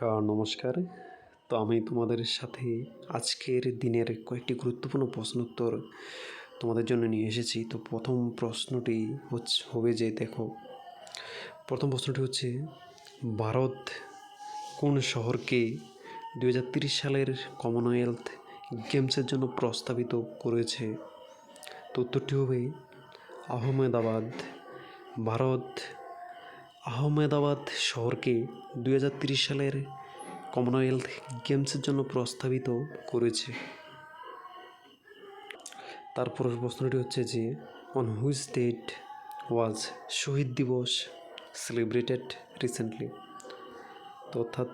আহ, নমস্কার। তো আমি তোমাদের সাথে আজকের দিনের কয়েকটি গুরুত্বপূর্ণ প্রশ্ন উত্তর তোমাদের জন্য নিয়ে এসেছি। তো প্রথম প্রশ্নটি হচ্ছে হবে যে দেখো প্রথম প্রশ্নটি হচ্ছে ভারত কোন শহরকে দু সালের কমনওয়েলথ গেমসের জন্য প্রস্তাবিত করেছে? তো উত্তরটি হবে আহমেদাবাদ। ভারত আহমেদাবাদ শহরকে দুই সালের কমনওয়েলথ গেমসের জন্য প্রস্তাবিত করেছে। তারপর প্রশ্নটি হচ্ছে যে on which date was Shaheed Diwas celebrated recently অর্থাৎ,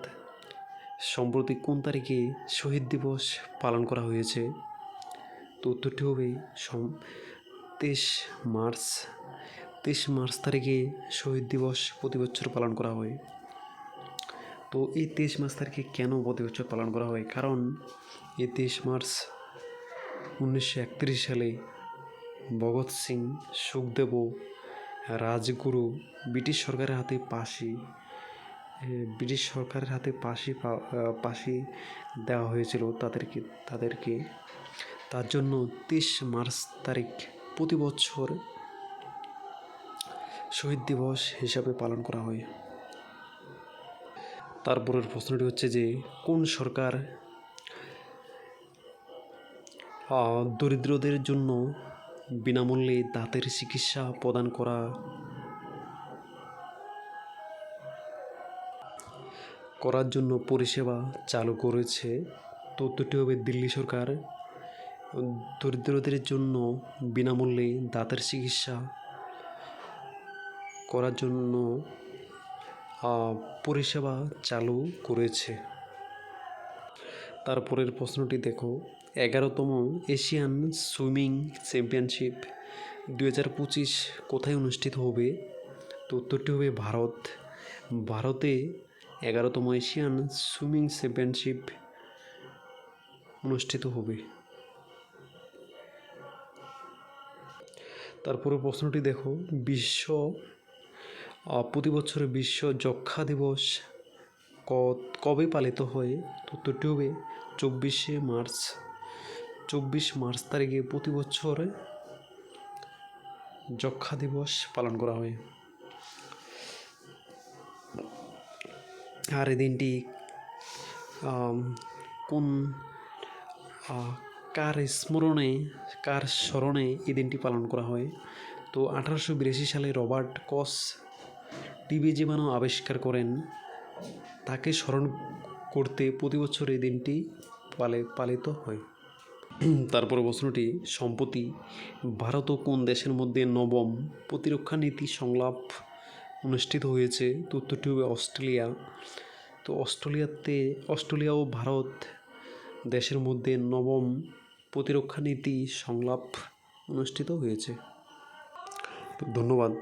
সম্প্রতি কোন তারিখে শহীদ দিবস পালন করা হয়েছে? তো উত্তরটি হবে তেইশ মার্চ তেইশ মার্চ তারিখে শহীদ দিবস প্রতি বছর পালন করা হয়। তো এই তেইশ মার্চ তারিখে কেন প্রতি বছর পালন করা হয়? কারণ এই তেইশ মার্চ উনিশশো একত্রিশ সালে ভগৎ সিং, সুখদেব, রাজগুরু, ব্রিটিশ সরকারের হাতে পাশি ব্রিটিশ সরকারের হাতে পাশি পাশি দেওয়া হয়েছিল তাদেরকে তাদেরকে। তার জন্য তেইশ মার্চ তারিখ প্রতি বছর শহীদ দিবস হিসাবে পালন করা হয়। তারপরের প্রশ্নটি হচ্ছে যে, কোন সরকার দরিদ্রদের জন্য বিনামূল্যে দাঁতের চিকিৎসা প্রদান করা? করার জন্য পরিষেবা চালু করেছে তো উত্তরটি হবে দিল্লি সরকার। দরিদ্রদের জন্য বিনামূল্যে দাঁতের চিকিৎসা করার জন্য পরিষেবা চালু করেছে। তারপরের প্রশ্নটি দেখো। এগারোতম এশিয়ান সুইমিং চ্যাম্পিয়নশিপ দু হাজার পঁচিশ কোথায় অনুষ্ঠিত হবে? তো উত্তরটি হবে ভারত। ভারতে এগারোতম এশিয়ান সুইমিং চ্যাম্পিয়নশিপ অনুষ্ঠিত হবে। তারপরে প্রশ্নটি দেখো। বিশ্ব প্রতি বছর বিশ্ব যক্ষা দিবস কবে পালিত হয় তো হবে চব্বিশে মার্চ। চব্বিশ মার্চ তারিখে প্রতি বছর যক্ষা দিবস পালন করা হয়। আর এই দিনটি কোন কার স্মরণে কার স্মরণে এই দিনটি পালন করা হয়? তো আঠারোশো বিরাশি সালে রবার্ট কস টিবি জীবাণু আবিষ্কার করেন। তাকে স্মরণ করতে প্রতি বছর এই দিনটি পালে, পালিত হয়। তারপর প্রশ্নটি সম্প্রতি ভারত ও কোন দেশের মধ্যে নবম প্রতিরক্ষা নীতি সংলাপ অনুষ্ঠিত হয়েছে তো উত্তরটি হবে অস্ট্রেলিয়া। তো অস্ট্রেলিয়াতে, অস্ট্রেলিয়া ও ভারত দেশের মধ্যে নবম প্রতিরক্ষা নীতি সংলাপ অনুষ্ঠিত হয়েছে। ধন্যবাদ।